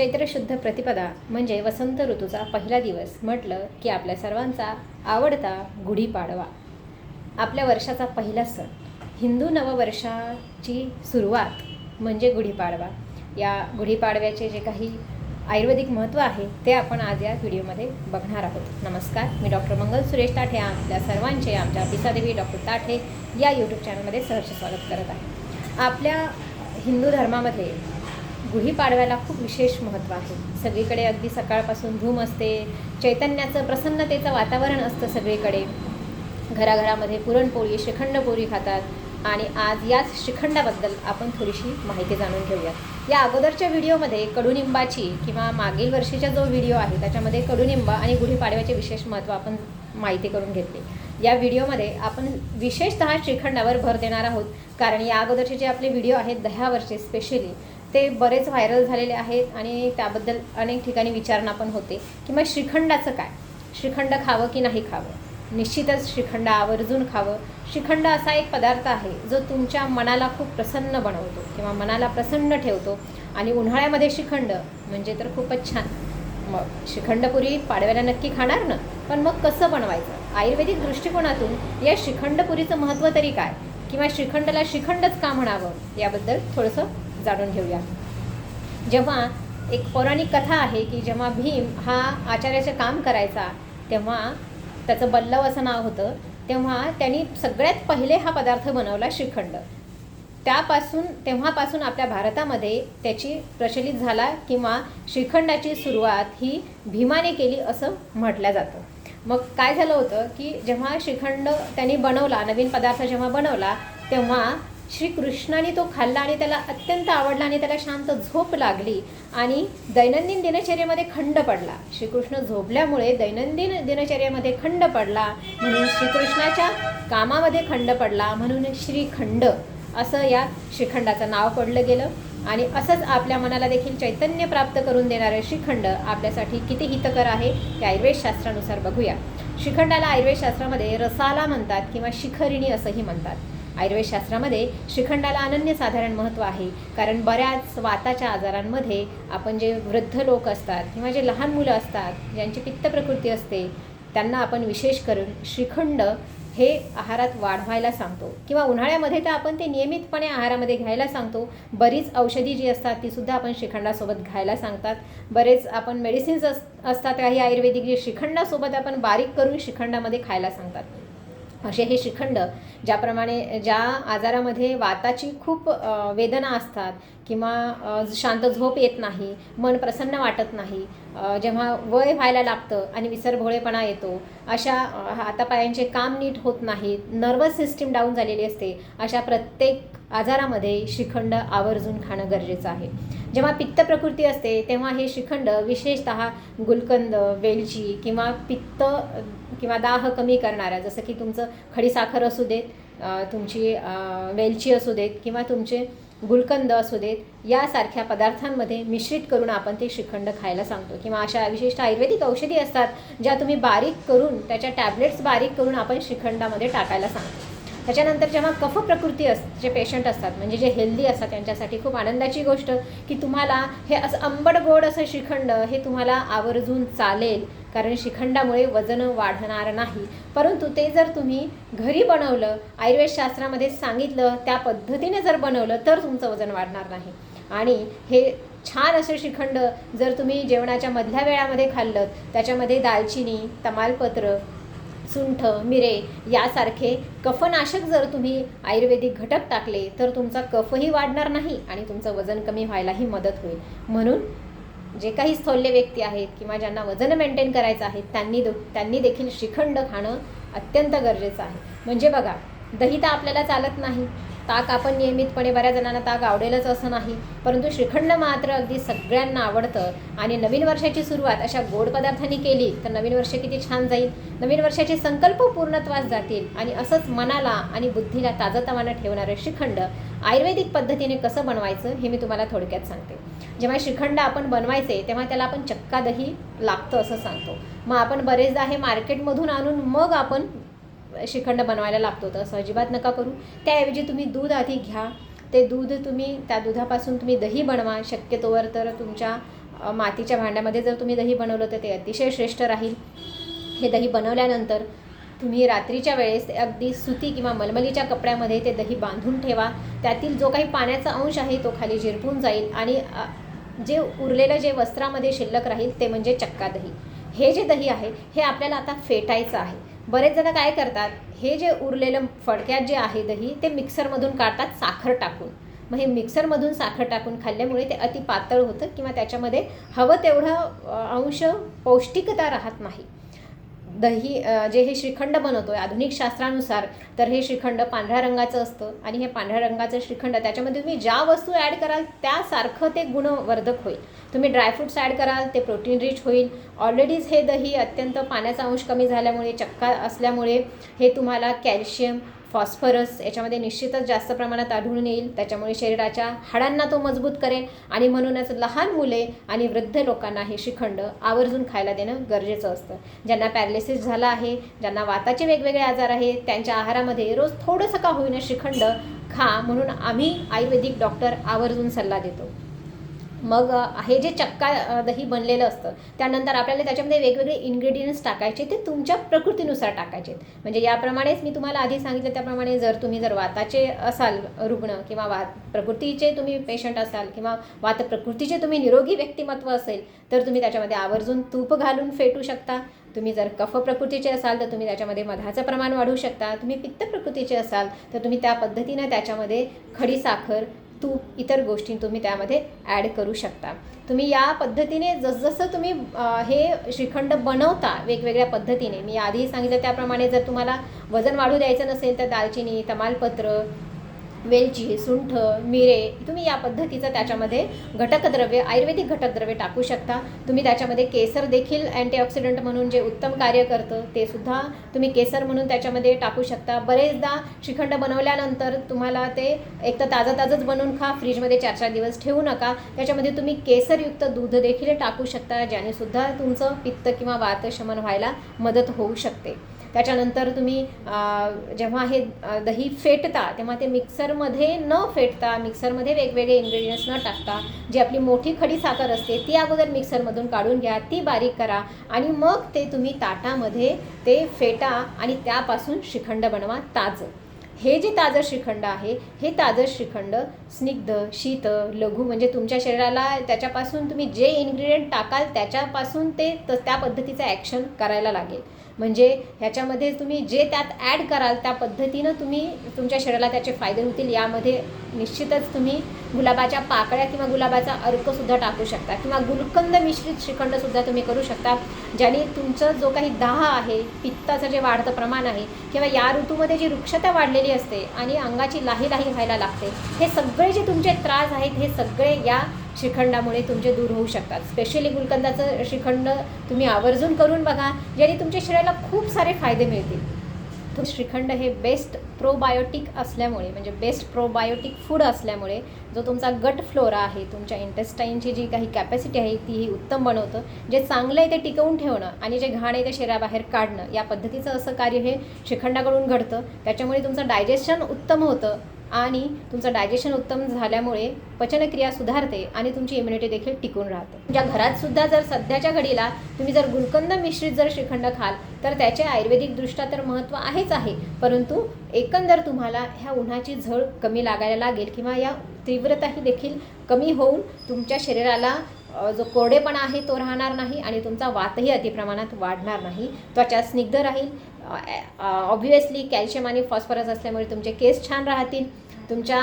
चैत्र शुद्ध प्रतिपदा म्हणजे वसंत ऋतूचा पहिला दिवस म्हटलं की आपल्या सर्वांचा आवडता गुढीपाडवा. आपल्या वर्षाचा पहिला सण. हिंदू नववर्षाची सुरुवात म्हणजे गुढीपाडवा. या गुढीपाडव्याचे जे काही आयुर्वेदिक महत्त्व आहे ते आपण आज या व्हिडिओमध्ये बघणार आहोत. नमस्कार मी डॉक्टर मंगल सुरेश ताठे आपल्या सर्वांचे आमच्या पिसादेवी डॉक्टर ताठे या यूट्यूब चॅनलमध्ये सहर्ष स्वागत करत आहे. आपल्या हिंदू धर्मामध्ये गुढीपाडव्याला खूप विशेष महत्त्व आहे. सगळीकडे अगदी सकाळपासून धूम असते चैतन्याचं प्रसन्नतेचं वातावरण असतं सगळीकडे. घराघरामध्ये पुरणपोळी श्रीखंडपोळी खातात आणि आज याच श्रीखंडाबद्दल आपण थोडीशी माहिती जाणून घेऊयात. या अगोदरच्या व्हिडिओमध्ये कडुनिंबाची किंवा मागील वर्षीचा जो व्हिडिओ आहे त्याच्यामध्ये कडुनिंबा आणि गुढीपाडव्याचे विशेष महत्त्व आपण माहिती करून घेतली. या व्हिडिओमध्ये आपण विशेषतः श्रीखंडावर भर देणार आहोत कारण या अगोदरचे जे आपले व्हिडिओ आहेत दह्यावरचे स्पेशली ते बरेच व्हायरल झालेले आहेत आणि त्याबद्दल अनेक ठिकाणी विचारणा पण होते. की मग श्रीखंडाचं काय? श्रीखंड खावं की नाही खावं? निश्चितच श्रीखंड आवर्जून खावं. श्रीखंड असा एक पदार्थ आहे जो तुमच्या मनाला खूप प्रसन्न बनवतो किंवा मनाला प्रसन्न ठेवतो. आणि उन्हाळ्यामध्ये श्रीखंड म्हणजे तर खूपच छान. मग श्रीखंडपुरी पाडव्याला नक्की खाणार ना? पण मग कसं बनवायचं? आयुर्वेदिक दृष्टिकोनातून या श्रीखंडपुरीचं महत्त्व तरी काय? किंवा श्रीखंडला श्रीखंडच का म्हणावं? याबद्दल थोडंसं जाणून घेऊया. जेव्हा एक पौराणिक कथा आहे की जेव्हा भीम हा आचार्याचं काम करायचा तेव्हा त्याचं बल्लव असं नाव होतं तेव्हा त्यांनी सगळ्यात पहिले हा पदार्थ बनवला श्रीखंड. त्यापासून तेव्हापासून आपल्या भारतामध्ये त्याची प्रचलित झाला किंवा श्रीखंडाची सुरुवात ही भीमाने केली असं म्हटलं जातं. मग काय झालं होतं की जेव्हा श्रीखंड त्यांनी बनवला नवीन पदार्थ जेव्हा बनवला तेव्हा श्रीकृष्णाने तो खाल्ला आणि त्याला अत्यंत आवडला आणि त्याला शांत झोप लागली आणि दैनंदिन दिनचर्येमध्ये खंड पडला. श्रीकृष्ण झोपल्यामुळे दैनंदिन दिनचर्येमध्ये खंड पडला म्हणून श्रीकृष्णाच्या कामामध्ये खंड पडला म्हणून श्रीखंड असं या श्रीखंडाचं नाव पडलं गेलं. आणि असंच आपल्या मनाला देखील चैतन्य प्राप्त करून देणारे श्रीखंड आपल्यासाठी किती हितकर आहे ते आयुर्वेदशास्त्रानुसार बघूया. श्रीखंडाला आयुर्वेदशास्त्रामध्ये रसाला म्हणतात किंवा शिखरिणी असंही म्हणतात. आयुर्वेदशास्त्रामध्ये श्रीखंडाला अनन्यसाधारण महत्त्व आहे. कारण बऱ्याच वाताच्या आजारांमध्ये आपण जे वृद्ध लोक असतात किंवा जे लहान मुलं असतात ज्यांची पित्त प्रकृती असते त्यांना आपण विशेष करून श्रीखंड हे आहारात वाढवायला सांगतो. किंवा उन्हाळ्यामध्ये तर आपण ते नियमितपणे आहारामध्ये घ्यायला सांगतो. बरीच औषधी जी असतात तीसुद्धा आपण श्रीखंडासोबत घ्यायला सांगतात. बरेच आपण मेडिसिन्स अस असतात काही आयुर्वेदिक जे श्रीखंडासोबत आपण बारीक करून श्रीखंडामध्ये खायला सांगतात. असे हे श्रीखंड ज्याप्रमाणे ज्या आजारामध्ये वाताची खूप वेदना असतात किंवा शांत झोप येत नाही मन प्रसन्न वाटत नाही जेव्हा वय व्हायला लागतं आणि विसरभोळेपणा येतो अशा हातापायांचे काम नीट होत नाहीत नर्वस सिस्टीम डाऊन झालेली असते अशा प्रत्येक आजारामध्ये श्रीखंड आवर्जून खाणं गरजेचं आहे. जेव्हा पित्त प्रकृती असते तेव्हा हे श्रीखंड विशेषत गुलकंद वेलची किंवा पित्त किंवा दाह कमी करणाऱ्या जसं की तुमचं खडीसाखर असू देत तुमची वेलची असू देत किंवा तुमचे गुलकंद असू देत यासारख्या पदार्थांमध्ये मिश्रित करून आपण ते श्रीखंड खायला सांगतो. किंवा अशा विशिष्ट आयुर्वेदिक औषधी असतात ज्या तुम्ही बारीक करून त्याच्या टॅबलेट्स बारीक करून आपण श्रीखंडामध्ये टाकायला सांगतो. त्याच्यानंतर जेव्हा कफ प्रकृती अस जे पेशंट असतात म्हणजे जे हेल्दी असतात त्यांच्यासाठी खूप आनंदाची गोष्ट की तुम्हाला हे असं आंबट गोड असं श्रीखंड हे तुम्हाला आवर्जून चालेल कारण श्रीखंडामुळे वजन वाढणार नाही. परंतु ते जर तुम्ही घरी बनवलं आयुर्वेदशास्त्रामध्ये सांगितलं त्या पद्धतीने जर बनवलं तर तुमचं वजन वाढणार नाही. आणि हे छान असे श्रीखंड जर तुम्ही जेवणाच्या मधल्या वेळामध्ये खाल्लं त्याच्यामध्ये दालचिनी तमालपत्र सुंठ मिरे यासारखे कफनाशक जर तुम्ही आयुर्वेदिक घटक टाकले तर तुमचा कफही वाढणार नाही आणि तुमचं वजन कमी व्हायलाही मदत होईल. म्हणून जे काही स्थौल्य व्यक्ती आहेत किंवा ज्यांना वजन मेंटेन करायचं आहे त्यांनी त्यांनी देखील श्रीखंड खाणं अत्यंत गरजेचं आहे. म्हणजे बघा दही तर आपल्याला चालत नाही. ताक आपण नियमितपणे बऱ्याच जणांना ताक आवडेलच असं नाही. परंतु श्रीखंड मात्र अगदी सगळ्यांना आवडतं. आणि नवीन वर्षाची सुरुवात अशा गोड पदार्थांनी केली तर नवीन वर्ष किती छान जाईल. नवीन वर्षाचे संकल्प पूर्णत्वास जातील. आणि असंच मनाला आणि बुद्धीला ताजतवानं ठेवणारं श्रीखंड आयुर्वेदिक पद्धतीने कसं बनवायचं हे मी तुम्हाला थोडक्यात सांगते. जेव्हा श्रीखंड आपण बनवायचे तेव्हा त्याला आपण चक्का दही लागतं असं सांगतो. मग आपण बरेचदा हे मार्केटमधून आणून मग आपण श्रीखंड बनवायला लागतो तर असं अजिबात नका करू. त्याऐवजी तुम्ही दूध आधी घ्या. ते दूध तुम्ही त्या दुधापासून तुम्ही दही बनवा. शक्यतोवर तर तुमच्या मातीच्या भांड्यामध्ये जर तुम्ही दही बनवलं तर ते अतिशय श्रेष्ठ राहील. हे दही बनवल्यानंतर तुम्ही रात्रीच्या वेळेस ते अगदी सुती किंवा मलमलीच्या कपड्यामध्ये ते दही बांधून ठेवा. त्यातील जो काही पाण्याचा अंश आहे तो खाली झिरपून जाईल आणि जे उरलेलं जे वस्त्रामध्ये शिल्लक राहील ते म्हणजे चक्का दही. हे जे दही आहे हे आपल्याला आता फेटायचं आहे. बरेच जण काय करतात हे जे उरलेलं फडक्यात जे आहे दही ते मिक्सरमधून काढतात साखर टाकून. मग हे मिक्सरमधून साखर टाकून खाल्ल्यामुळे ते अति पातळ होतं किंवा त्याच्यामध्ये हवं तेवढं अंश पौष्टिकता राहत नाही. दही जे हे श्रीखंड बनवतो आहे आधुनिक शास्त्रानुसार तर हे श्रीखंड पांढऱ्या रंगाचं असतं आणि हे पांढऱ्या रंगाचं श्रीखंड त्याच्यामध्ये तुम्ही ज्या वस्तू ॲड कराल त्यासारखं ते गुणवर्धक होईल. तुम्ही ड्रायफ्रुट्स ॲड कराल ते प्रोटीन रिच होईल. ऑलरेडीच हे दही अत्यंत पाण्याचा अंश कमी झाल्यामुळे चक्का असल्यामुळे हे तुम्हाला कॅल्शियम फॉस्फरस याच्यामध्ये निश्चितच जास्त प्रमाणात आढळून येईल. त्याच्यामुळे शरीराच्या हाडांना तो मजबूत करेल आणि म्हणूनच लहान मुले आणि वृद्ध लोकांना हे श्रीखंड आवर्जून खायला देणं गरजेचं असतं. ज्यांना पॅरालिसिस झाला आहे ज्यांना वाताचे वेगवेगळे आजार आहेत त्यांच्या आहारामध्ये रोज थोडंसं का होईना श्रीखंड खा म्हणून आम्ही आयुर्वेदिक डॉक्टर आवर्जून सल्ला देतो. मग हे जे चक्का दही बनलेलं असतं त्यानंतर आपल्याला त्याच्यामध्ये वेगवेगळे इन्ग्रेडियंट्स टाकायचे ते तुमच्या प्रकृतीनुसार टाकायचे. म्हणजे याप्रमाणेच मी तुम्हाला आधी सांगितलं त्याप्रमाणे जर तुम्ही जर वाताचे असाल रुग्ण किंवा वात प्रकृतीचे तुम्ही पेशंट असाल किंवा वात प्रकृतीचे तुम्ही निरोगी व्यक्तिमत्व असेल तर तुम्ही त्याच्यामध्ये आवर्जून तूप घालून फेटू शकता. तुम्ही जर कफ प्रकृतीचे असाल तर तुम्ही त्याच्यामध्ये मधाचं प्रमाण वाढवू शकता. तुम्ही पित्त प्रकृतीचे असाल तर तुम्ही त्या पद्धतीनं त्याच्यामध्ये खडीसाखर तूप इतर गोष्टी तुम्ही त्यामध्ये ॲड करू शकता. तुम्ही या पद्धतीने जसजसं तुम्ही हे श्रीखंड बनवता वेगवेगळ्या पद्धतीने. मी आधी सांगितलं त्याप्रमाणे जर तुम्हाला वजन वाढू द्यायचं नसेल तर दालचिनी तमालपत्र वेलची सुंठ मिरे तुम्ही या पद्धतीचं त्याच्यामध्ये घटकद्रव्य आयुर्वेदिक घटकद्रव्य टाकू शकता. तुम्ही त्याच्यामध्ये केसर देखील अँटीऑक्सिडंट म्हणून जे उत्तम कार्य करतं ते सुद्धा तुम्ही केसर म्हणून त्याच्यामध्ये टाकू शकता. बरेचदा श्रीखंड बनवल्यानंतर तुम्हाला ते एक तर ताजं ताजंच बनवून खा फ्रीजमध्ये चार चार दिवस ठेवू नका. त्याच्यामध्ये तुम्ही केसरयुक्त दूध देखील टाकू शकता ज्याने सुद्धा तुमचं पित्त किंवा वातशमन व्हायला मदत होऊ शकते. त्याच्यानंतर तुम्ही जेव्हा हे दही फेटता तेव्हा ते मिक्सरमध्ये न फेटता मिक्सरमध्ये वेगवेगळे इन्ग्रेडियंट्स न टाकता जी आपली मोठी खडी साखर असते ती अगोदर मिक्सरमधून काढून घ्या ती बारीक करा आणि मग ते तुम्ही ताटामध्ये ते फेटा आणि त्यापासून श्रीखंड बनवा ताजं. हे जे ताजं श्रीखंड आहे हे ताजं श्रीखंड स्निग्ध शीत लघु म्हणजे तुमच्या शरीराला त्याच्यापासून तुम्ही जे इन्ग्रेडियंट टाकाल त्याच्यापासून ते त त्या पद्धतीचं ॲक्शन करायला लागेल. म्हणजे ह्याच्यामध्ये तुम्ही जे त्यात ॲड कराल त्या पद्धतीनं तुम्ही तुमच्या शरीराला त्याचे फायदे होतील यामध्ये निश्चितच तुम्ही गुलाबाच्या पाकळ्या किंवा गुलाबाचा अर्कसुद्धा टाकू शकता किंवा गुलकंद मिश्रित श्रीखंडसुद्धा तुम्ही करू शकता ज्याने तुमचं जो काही दाह आहे पित्ताचं जे वाढतं प्रमाण आहे किंवा या ऋतूमध्ये जी वृक्षता वाढलेली असते आणि अंगाची लाही लाही व्हायला लागते हे सगळे जे तुमचे त्रास आहेत हे सगळे या श्रीखंडामुळे तुमचे दूर होऊ शकतात. स्पेशली गुलकंदाचं श्रीखंड तुम्ही आवर्जून करून बघा ज्याने तुमच्या शरीराला खूप सारे फायदे मिळतील. तो श्रीखंड हे बेस्ट प्रोबायोटिक असल्यामुळे म्हणजे बेस्ट प्रोबायोटिक फूड असल्यामुळे जो तुमचा गट फ्लोरा आहे तुमच्या इंटेस्टाईनची जी काही कॅपॅसिटी आहे तीही उत्तम बनवतं. जे चांगलं आहे ते टिकवून ठेवणं आणि जे घाण आहे ते शरीराबाहेर काढणं. या पद्धतीचं असं कार्य हे श्रीखंडाकडून घडतं. त्याच्यामुळे तुमचं डायजेशन उत्तम होतं. आणि तुमचं डायजेशन उत्तम झाल्यामुळे पचनक्रिया सुधारते आणि तुमची इम्युनिटी देखील टिकून राहते. तुमच्या घरात सुद्धा जर सध्याच्या घडीला तुम्ही जर गुलकंद मिश्रित जर श्रीखंड खाल तर त्याचे आयुर्वेदिकदृष्ट्या तर महत्त्व आहेच आहे. परंतु एकंदर तुम्हाला ह्या उन्हाची झळ कमी लागायला लागेल किंवा या तीव्रताही देखील कमी होऊन तुमच्या शरीराला जो कोरडेपणा आहे तो राहणार नाही आणि तुमचा वातही अतिप्रमाणात वाढणार नाही. त्वचा स्निग्ध राहील. ऑब्वियसली कॅल्शियम आणि फॉस्फरस असल्यामुळे तुमचे केस छान राहतील. तुमच्या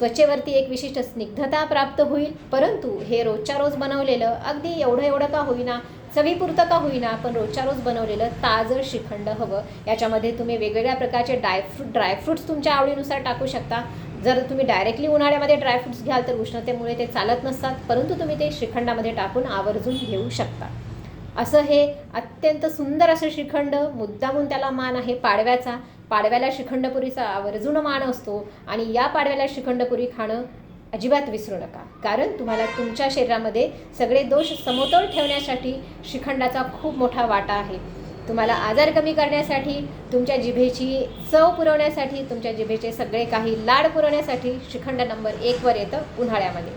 त्वचेवरती एक विशिष्ट स्निग्धता प्राप्त होईल. परंतु हे रोजच्या रोज बनवलेलं अगदी एवढं एवढं का होईना चवीपुरतं का होईना पण रोजच्या रोज बनवलेलं ताजं श्रीखंड हवं. याच्यामध्ये तुम्ही वेगवेगळ्या प्रकारचे ड्रायफ्रूट ड्रायफ्रूट्स तुमच्या आवडीनुसार टाकू शकता. जर तुम्ही डायरेक्टली उन्हाळ्यामध्ये ड्रायफ्रूट्स घ्याल तर उष्णतेमुळे ते चालत नसतात परंतु तुम्ही ते श्रीखंडामध्ये टाकून आवर्जून घेऊ शकता. असं हे अत्यंत सुंदर असं श्रीखंड मुद्दामून त्याला मान आहे पाडव्याचा. पाडव्याला श्रीखंडपुरीचा आवर्जून मान असतो आणि या पाडव्याला श्रीखंडपुरी खाणं अजिबात विसरू नका. कारण तुम्हाला तुमच्या शरीरामध्ये सगळे दोष समतोल ठेवण्यासाठी श्रीखंडाचा खूप मोठा वाटा आहे. तुम्हाला आजार कमी करण्यासाठी तुमच्या जिभेची चव पुरवण्यासाठी तुमच्या जिभेचे सगळे काही लाड पुरवण्यासाठी श्रीखंड नंबर एकवर येतं उन्हाळ्यामध्ये.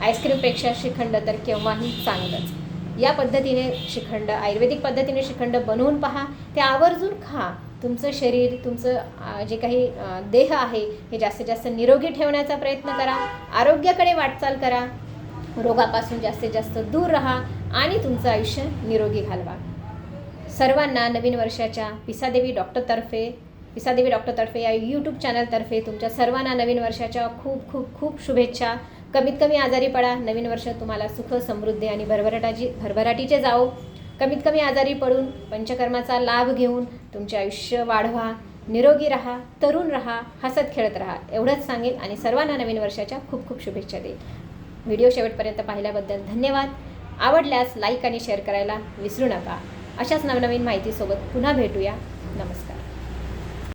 आईस्क्रीमपेक्षा श्रीखंड तर केव्हाही चांगलंच. या पद्धतीने श्रीखंड आयुर्वेदिक पद्धतीने श्रीखंड बनवून पहा ते आवर्जून खा. तुमचं शरीर तुमचं जे काही देह आहे हे जास्तीत जास्त निरोगी ठेवण्याचा प्रयत्न करा. आरोग्याकडे वाटचाल करा. रोगापासून जास्तीत जास्त दूर राहा आणि तुमचं आयुष्य निरोगी घालवा. सर्वांना नवीन वर्षाच्या पिसादेवी डॉक्टरतर्फे पिसादेवी डॉक्टरतर्फे या यूट्यूब चॅनलतर्फे तुमच्या सर्वांना नवीन वर्षाच्या खूप खूप खूप शुभेच्छा. कमीत कमी आजारी पडा. नवीन वर्ष तुम्हाला सुख समृद्धी आणि भरभराटाची भरभराटीचे जाओ कमीत कमी आजारी पडून पंचकर्माचा लाभ घेऊन तुमचे आयुष्य वाढवा निरोगी राहा तरुण राहा हसत खेळत राहा एवढंच सांगेल आणि सर्वांना नवीन वर्षाच्या खूप खूप शुभेच्छा देईल व्हिडिओ शेवटपर्यंत पाहिल्याबद्दल धन्यवाद. आवडल्यास लाईक आणि शेअर करायला विसरू नका. अशाच नवनवीन माहितीसोबत पुन्हा भेटूया. नमस्कार.